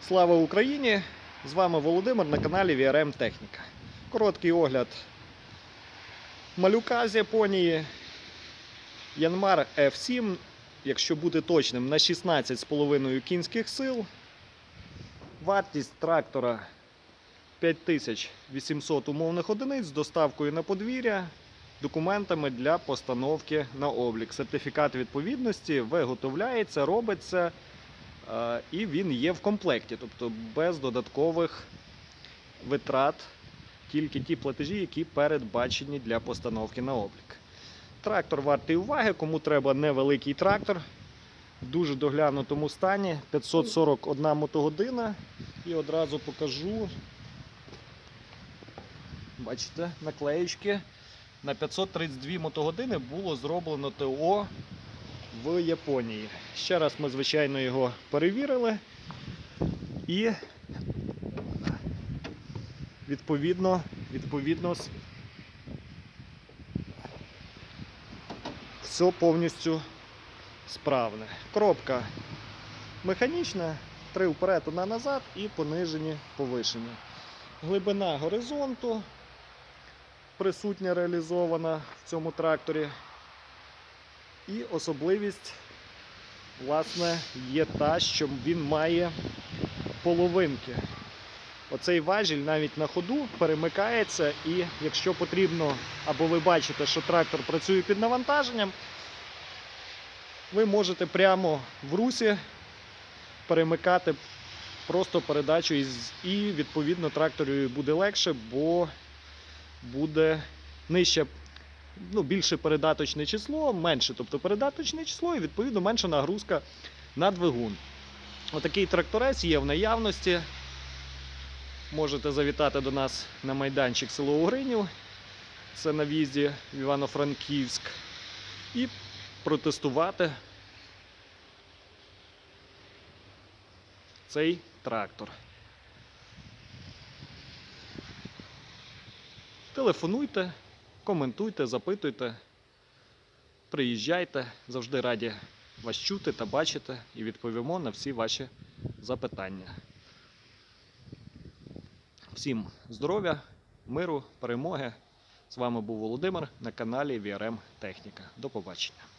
Слава Україні! З вами Володимир на каналі VRM Техніка. Короткий огляд малюка з Японії. Янмар F7, якщо бути точним, на 16,5 кінських сил. Вартість трактора 5800 умовних одиниць з доставкою на подвір'я, документами для постановки на облік. Сертифікат відповідності виготовляється, робиться. Е, І він є в комплекті, тобто без додаткових витрат, тільки ті платежі, які передбачені для постановки на облік. Трактор вартий уваги, кому треба невеликий трактор. В дуже доглянутому стані 541 мотогодина. І одразу покажу. Бачите, наклеєчки. На 532 мотогодини було зроблено ТО в Японії. Ще раз ми, звичайно, його перевірили і відповідно, відповідно все повністю справне. Коробка механічна, три вперед, одна назад і понижені повишені. Глибина горизонту присутня реалізована в цьому тракторі. І особливість, власне, є та, що він має половинки. Оцей важіль навіть на ходу перемикається, і якщо потрібно, або ви бачите, що трактор працює під навантаженням, ви можете прямо в русі перемикати просто передачу і відповідно трактору буде легше, бо буде нижче ну, більше передаточне число, менше, тобто передаточне число, і відповідно менша нагрузка на двигун. Отакий тракторець є в наявності. Можете завітати до нас на майданчик село Угринів, це на в'їзді в Івано-Франківськ, і протестувати цей трактор. Телефонуйте, коментуйте, запитуйте, приїжджайте, завжди раді вас чути та бачити і відповімо на всі ваші запитання. Всім здоров'я, миру, перемоги. З вами був Володимир на каналі VRM Техніка. До побачення.